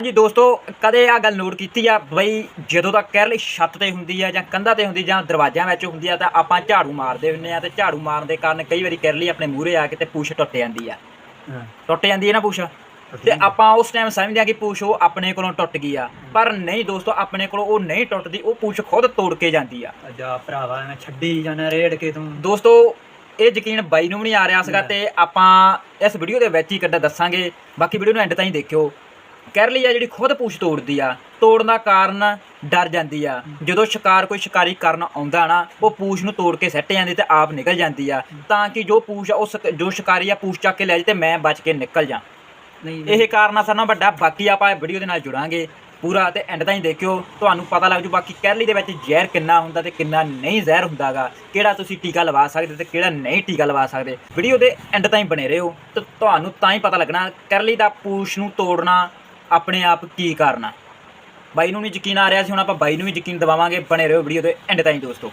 ਜੀ ਦੋਸਤੋ ਕਦੇ ਆ ਗੱਲ ਨੋਟ ਕੀਤੀ ਆ ਬਈ ਜਦੋਂ ਤੱਕ ਕਹਿ ਲਈ ਛੱਤ ਤੇ ਹੁੰਦੀ ਆ ਜਾਂ ਕੰਧਾਂ ਤੇ ਹੁੰਦੀ ਜਾਂ ਦਰਵਾਜ਼ਿਆਂ ਵਿੱਚ ਹੁੰਦੀ ਆ ਤਾਂ ਆਪਾਂ ਝਾੜੂ ਮਾਰਦੇ ਹੁੰਨੇ ਆ ਤੇ ਝਾੜੂ ਮਾਰਨ ਦੇ ਕਾਰਨ ਕਈ ਵਾਰੀ ਕਹਿ ਲਈ ਆਪਣੇ ਮੂਹਰੇ ਆ ਕੇ ਤੇ ਪੂਛ ਟੁੱਟ ਜਾਂਦੀ ਆ। ਟੁੱਟ ਜਾਂਦੀ ਹੈ ਨਾ ਪੂਛ? ਤੇ ਆਪਾਂ ਉਸ ਟਾਈਮ ਸਮਝਦੇ ਆ ਕਿ ਪੂਛ ਉਹ ਆਪਣੇ ਕੋਲੋਂ ਟੁੱਟ ਗਈ ਆ। ਪਰ ਨਹੀਂ ਦੋਸਤੋ ਆਪਣੇ ਕੋਲੋਂ ਉਹ ਨਹੀਂ ਟੁੱਟਦੀ ਉਹ ਪੂਛ ਖੁਦ ਤੋੜ ਕੇ ਜਾਂਦੀ ਆ। ਜਾ ਭਰਾਵਾ ਮੈਂ ਛੱਡੀ ਜਾਣਾ ਰੇੜ ਕੇ ਤੂੰ। ਦੋਸਤੋ ਇਹ ਯਕੀਨ ਬਾਈ ਨੂੰ ਵੀ ਨਹੀਂ ਆ ਰਿਹਾ ਸੀਗਾ ਤੇ ਆਪਾਂ ਇਸ ਵੀਡੀਓ ਦੇ ਵਿੱਚ ਹੀ ਕੱਢ ਦੱਸਾਂਗੇ। ਬਾਕੀ ਵੀਡੀਓ ਨੂੰ ਐਂਡ ਤਾਈਂ ਦੇਖਿਓ। ਕੈਰਲੀ ਆ ਜਿਹੜੀ ਖੁਦ ਪੂਛ ਤੋੜਦੀ ਆ ਤੋੜਨ ਦਾ ਕਾਰਨ ਡਰ ਜਾਂਦੀ ਆ। ਜਦੋਂ ਸ਼ਿਕਾਰ ਕੋਈ ਸ਼ਿਕਾਰੀ ਕਰਨ ਆਉਂਦਾ ਨਾ ਉਹ ਪੂਛ ਨੂੰ ਤੋੜ ਕੇ ਸੱਟ ਜਾਂਦੀ ਤੇ ਆਪ ਨਿਕਲ ਜਾਂਦੀ ਆ। ਤਾਂ ਕਿ ਜੋ ਪੂਛ ਆ ਉਹ ਸ਼ਿਕ- ਜੋ ਸ਼ਿਕਾਰੀ ਆ ਪੂਛ ਚੱਕ ਕੇ ਲੈ ਜਾਏ ਤੇ ਮੈਂ ਬਚ ਕੇ ਨਿਕਲ ਜਾ। ਨਹੀਂ ਇਹ ਕਾਰਨ ਆ ਨਾਲੋਂ ਵੱਡਾ ਬਾਕੀ ਆਪਾਂ ਵੀਡੀਓ ਦੇ ਨਾਲ ਜੁੜਾਂਗੇ। ਪੂਰਾ ਤੇ ਐਂਡ ਤਾਈਂ ਦੇਖਿਓ। ਤੁਹਾਨੂੰ ਪਤਾ ਲੱਗ ਜੂ ਬਾਕੀ ਕੈਰਲੀ ਦੇ ਵਿੱਚ ਜ਼ਹਿਰ ਕਿੰਨਾ ਹੁੰਦਾ ਤੇ ਕਿੰਨਾ ਨਹੀਂ ਜ਼ਹਿਰ ਹੁੰਦਾਗਾ। ਕਿਹੜਾ ਤੁਸੀਂ ਟੀਕਾ ਲਵਾ ਸਕਦੇ ਤੇ ਕਿਹੜਾ ਨਹੀਂ ਟੀਕਾ ਲਵਾ ਸਕਦੇ। ਵੀਡੀਓ ਦੇ ਐਂਡ ਤਾਈਂ ਬਣੇ ਰਹੋ ਤੇ ਤੁਹਾਨੂੰ ਤਾਂ ਹੀ ਪਤਾ ਲੱਗਣਾ ਕੈਰਲੀ ਦਾ ਪੂਛ ਨੂੰ ਤੋੜਨਾ ਆਪਣੇ ਆਪ ਕੀ ਕਰਨਾ ਬਾਈ ਨੂੰ ਨਹੀਂ ਯਕੀਨ ਆ ਰਿਹਾ ਸੀ ਹੁਣ ਆਪਾਂ ਬਾਈ ਨੂੰ ਵੀ ਯਕੀਨ ਦਿਵਾਵਾਂਗੇ ਬਣੇ ਰਹੋ ਵੀਡੀਓ ਦੇ ਐਂਡ ਤਾਈਂ ਦੋਸਤੋ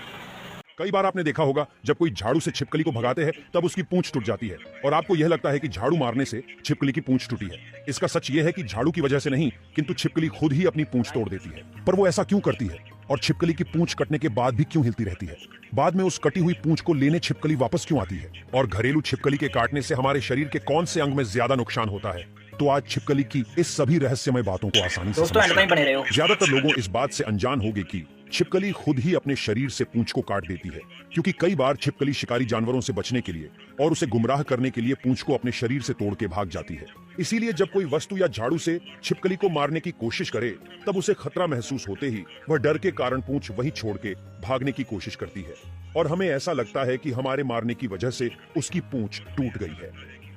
कई बार आपने देखा होगा जब कोई झाड़ू से छिपकली को भगाते हैं तब उसकी पूंछ टूट जाती है और आपको यह लगता है कि झाड़ू मारने से छिपकली की पूंछ टूटी है इसका सच यह है कि झाड़ू की वजह से नहीं किंतु छिपकली खुद ही अपनी पूंछ तोड़ देती है पर वो ऐसा क्यों करती है और छिपकली की पूंछ कटने के बाद भी क्यों हिलती रहती है बाद में उस कटी हुई पूंछ को लेने छिपकली वापस क्यों आती है और घरेलू छिपकली के काटने से हमारे शरीर के कौन से अंग में ज्यादा नुकसान होता है तो आज छिपकली की इस सभी रहस्यमय बातों को आसानी से ज़्यादातर लोगों इस बात से अनजान होगी कि छिपकली खुद ही अपने शरीर से पूंछ को काट देती है, क्योंकि कई बार छिपकली शिकारी जानवरों से बचने के लिए और उसे गुमराह करने के लिए पूंछ को अपने शरीर से तोड़ के भाग जाती है। इसीलिए जब कोई वस्तु या झाड़ू से छिपकली को मारने की कोशिश करे, तब उसे खतरा महसूस होते ही वह डर के कारण पूंछ वहीं छोड़ के भागने की कोशिश करती है। और हमें ऐसा लगता है कि हमारे मारने की वजह से उसकी पूंछ टूट गई है।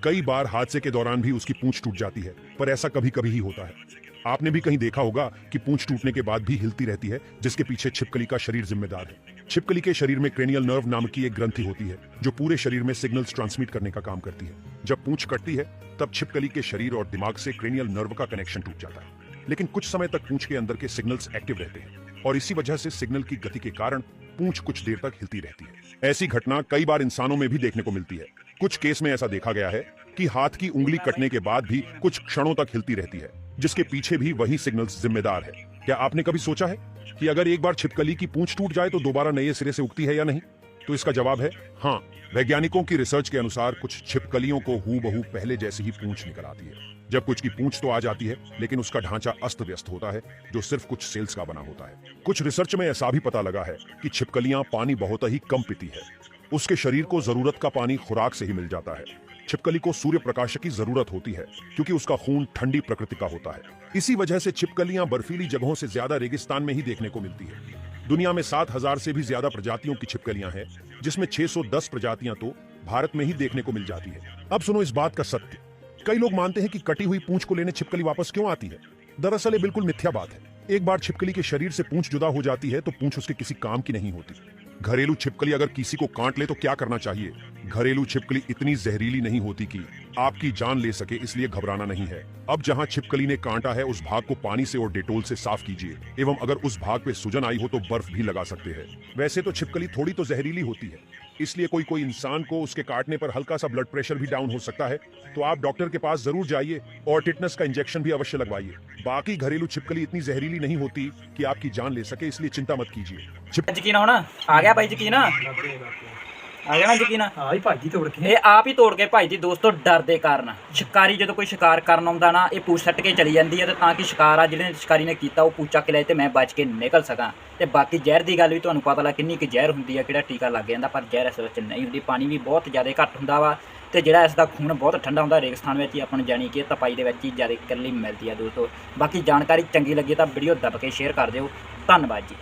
कई बार हादसे के दौरान भी उसकी पूंछ टूट जाती है, पर ऐसा कभी कभी ही होता है। आपने भी कहीं देखा होगा कि पूंछ टूटने के बाद भी हिलती रहती है, जिसके पीछे छिपकली का शरीर जिम्मेदार है। छिपकली के शरीर में क्रेनियल नर्व नाम की एक ग्रंथि होती है, जो पूरे शरीर में सिग्नल्स ट्रांसमिट करने का काम करती है। जब पूंछ कटती है, तब छिपकली के शरीर और दिमाग से क्रेनियल नर्व का कनेक्शन टूट जाता है। लेकिन कुछ समय तक पूंछ के अंदर के सिग्नल्स एक्टिव रहते हैं, और इसी वजह से सिग्नल की गति के कारण पूंछ कुछ देर तक हिलती रहती है। ऐसी घटना कई बार इंसानों में भी देखने को मिलती है। कुछ केस में ऐसा देखा गया है कि हाथ की उंगली कटने के बाद भी कुछ क्षणों तक हिलती रहती है। जिसके पीछे भी वही सिग्नल्स जिम्मेदार है। क्या आपने कभी सोचा है कि अगर एक बार छिपकली की पूंछ टूट जाए तो दोबारा नए सिरे से उगती है या नहीं? तो इसका जवाब है हाँ वैज्ञानिकों की रिसर्च के अनुसार कुछ छिपकलियों को हु बहू पहले जैसी ही पूंछ निकल आती है। जब कुछ की पूंछ तो आ जाती है, लेकिन उसका ढांचा अस्त व्यस्त होता है, जो सिर्फ़ कुछ सेल्स का बना होता है। कुछ रिसर्च में ऐसा भी पता लगा है कि छिपकलियाँ पानी बहुत ही कम पीती है। उसके शरीर को ज़रूरत का पानी खुराक से ही मिल जाता है। छिपकली को सूर्य प्रकाश की ज़रूरत होती है, क्योंकि उसका खून ठंडी प्रकृति का होता है। इसी वजह से छिपकलियाँ बर्फीली जगहों से ज़्यादा रेगिस्तान में ही देखने को मिलती है। दुनिया में सात हज़ार से भी ज़्यादा प्रजातियों की छिपकलियाँ हैं, जिसमें 610 प्रजातियाँ तो भारत में ही देखने को मिल जाती है। अब सुनो इस बात का सत्य। कई लोग मानते हैं कि कटी हुई पूंछ को लेने छिपकली वापस क्यों आती है? दरअसल ये बिल्कुल मिथ्या बात है। एक बार छिपकली के शरीर से पूंछ जुदा हो जाती है तो पूंछ उसके किसी काम की नहीं होती। घरेलू छिपकली अगर किसी को काट ले तो क्या करना चाहिए? घरेलू छिपकली इतनी जहरीली नहीं होती कि आपकी जान ले सके, इसलिए घबराना नहीं है। अब जहाँ छिपकली ने कांटा है, उस भाग को पानी से और डेटोल से साफ़ कीजिए, एवं अगर उस भाग पे सूजन आई हो तो बर्फ़ भी लगा सकते हैं। वैसे तो छिपकली थोड़ी तो जहरीली होती है, इसलिए कोई कोई इंसान को उसके काटने पर हल्का सा ब्लड प्रेशर भी डाउन हो सकता है तो आप डॉक्टर के पास ज़रूर जाइए और टिटनेस का इंजेक्शन भी अवश्य लगवाइए। बाकी घरेलू छिपकली इतनी जहरीली नहीं होती कि आपकी जान ले सके, इसलिए चिंता मत कीजिए। यकीन ना? आ गया भाई ਆ ਗਿਆ ਨਾ ਯਕੀਨ? ਹਾਂ ਹੀ ਭਾਜੀ ਤੋੜ ਕੇ। ਇਹ ਆਪ ਹੀ ਤੋੜ ਕੇ ਭਾਈ ਜੀ ਦੋਸਤੋ ਡਰ ਦੇ ਕਾਰਨ। ਸ਼ਿਕਾਰੀ ਜਦੋਂ ਕੋਈ ਸ਼ਿਕਾਰ ਕਰਨ ਆਉਂਦਾ ਨਾ ਇਹ ਪੂਛ ਸੱਟ ਕੇ ਚਲੀ ਜਾਂਦੀ ਹੈ ਤੇ ਤਾਂ ਕਿ ਸ਼ਿਕਾਰ ਆ ਜਿਹੜੇ ਸ਼ਿਕਾਰੀ ਨੇ ਕੀਤਾ ਉਹ ਪੂਛ ਚੱਕ ਕੇ ਲੈ ਤੇ ਮੈਂ ਬਚ ਕੇ ਨਿਕਲ ਸਕਾਂ। ਤੇ ਬਾਕੀ ਜ਼ਹਿਰ ਦੀ ਗੱਲ ਵੀ ਤੁਹਾਨੂੰ ਪਤਾ ਲੱਗ ਕਿੰਨੀ ਕਿ ਜ਼ਹਿਰ ਹੁੰਦੀ ਆ ਕਿਹੜਾ ਟੀਕਾ ਲੱਗ ਜਾਂਦਾ ਪਰ ਜ਼ਹਿਰ ਇਸ ਵਿੱਚ ਨਹੀਂ ਹੁੰਦੀ। ਪਾਣੀ ਵੀ ਬਹੁਤ ਜ਼ਿਆਦਾ ਘੱਟ ਹੁੰਦਾ ਵਾ ਤੇ ਜਿਹੜਾ ਇਸ ਦਾ ਖੂਨ ਬਹੁਤ ਠੰਡਾ ਹੁੰਦਾ ਰੇਗਿਸਤਾਨ ਵਿੱਚ ਹੀ ਆਪਾਂ ਨੂੰ ਜਾਣੀ ਕਿ ਤਪਾਈ ਦੇ ਵਿੱਚ ਹੀ ਜ਼ਿਆਦਾ ਇਕੱਲੀ ਮਿਲਦੀ ਆ ਦੋਸਤੋ। ਬਾਕੀ ਜਾਣਕਾਰੀ ਚੰਗੀ ਲੱਗੀ ਤਾਂ ਵੀਡੀਓ ਦੱਬ ਕੇ ਸ਼ੇਅਰ ਕਰ ਦਿਓ। ਧੰਨਵਾਦ ਜੀ।